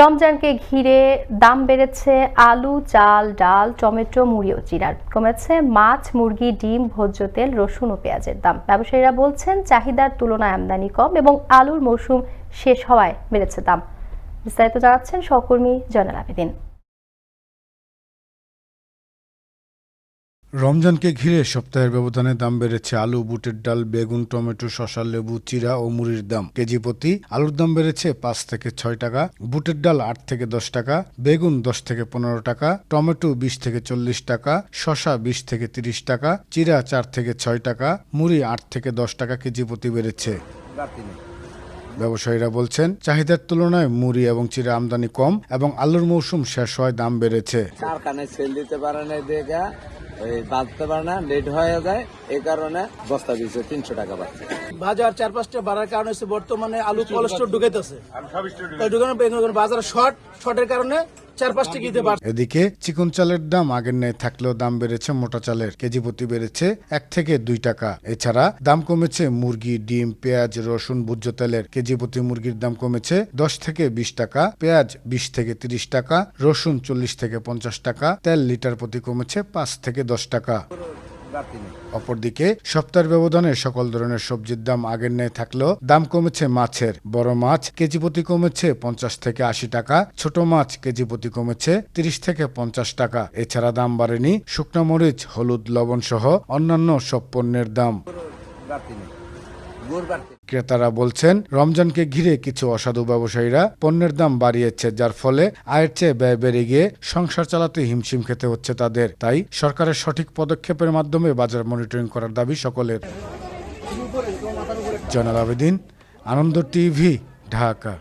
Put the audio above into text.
রমজানকে ঘিরে দাম বেড়েছে আলু, চাল, ডাল, টমেটো, মুড়ি ও চিরার কমেছে মাছ, মুরগি, ডিম, ভোজ্য তেল, রসুন ও পেঁয়াজের দাম। ব্যবসায়ীরা বলছেন, চাহিদার তুলনায় আমদানি কম এবং আলুর মৌসুম শেষ হওয়ায় বেড়েছে দাম। বিস্তারিত জানাচ্ছেন সহকর্মী জয়নাল আবেদিন। রমজানকে ঘিরে সপ্তাহের ব্যবধানে দাম বেড়েছে আলু, বুটের ডাল, বেগুন, টমেটো, শসা, লেবু, চিরা ও মুড়ির দাম। কেজি প্রতি আলুর দাম বেড়েছে পাঁচ থেকে ছয় টাকা, বুটের ডাল আট থেকে দশ টাকা, বেগুন দশ থেকে পনেরো টাকা, টমেটো বিশ থেকে চল্লিশ টাকা, শসা বিশ থেকে তিরিশ টাকা, চিরা চার থেকে ছয় টাকা, মুড়ি আট থেকে দশ টাকা কেজি প্রতি বেড়েছে। ব্যবসায়ীরা বলছেন, চাহিদার তুলনায় মুড়ি এবং চিরা আমদানি কম এবং আলুর মৌসুম শেষ হয় দাম বেড়েছে। ওই বাঁধতে পারে না লেট হয়ে যায় এই কারণে বস্তা দিয়েছে তিনশো টাকা বাড়ছে বাজার চার পাঁচটা বাড়ার কারণে হচ্ছে বর্তমানে আলু কোলেস্টোর ঢুকাইতেছে। বাজার শর্ট শর্টের কারণে চার পাঁচটি কিনতে পারছে এদিকে চিকন চালের দাম আগের ন্যায় থাকলেও দাম বেড়েছে মোটা চালের। কেজি প্রতি বেড়েছে এক থেকে দুই টাকা। এছাড়া দাম কমেছে মুরগি, ডিম, পেঁয়াজ, রসুন, ভুজ্য তেলের। কেজি প্রতি মুরগির দাম কমেছে দশ থেকে বিশ টাকা। পেঁয়াজ বিশ থেকে তিরিশ টাকা, রসুন চল্লিশ থেকে পঞ্চাশ টাকা। তেল লিটার প্রতি কমেছে পাঁচ থেকে দশ টাকা। অপরদিকে সপ্তাহের ব্যবধানে সকল ধরনের সবজির দাম আগের ন্যায় থাকলেও দাম কমেছে মাছের। বড় মাছ কেজি প্রতি কমেছে পঞ্চাশ থেকে আশি টাকা ছোট মাছ কেজি প্রতি কমেছে তিরিশ থেকে পঞ্চাশ টাকা। এছাড়া দাম বাড়েনি শুকনো মরিচ হলুদ লবণ সহ অন্যান্য সব পণ্যের দাম। ক্রেতারা বলছেন, রমজানকে ঘিরে কিছু অসাধু ব্যবসায়ীরা পণ্যের দাম বাড়িয়েছে, যার ফলে আয়ের চেয়ে ব্যয় বেড়ে গিয়ে সংসার চালাতে হিমশিম খেতে হচ্ছে তাদের। তাই সরকারের সঠিক পদক্ষেপের মাধ্যমে বাজার মনিটরিং করার দাবি সকলের। জয়নাল আবেদিন, আনন্দ টিভি, ঢাকা।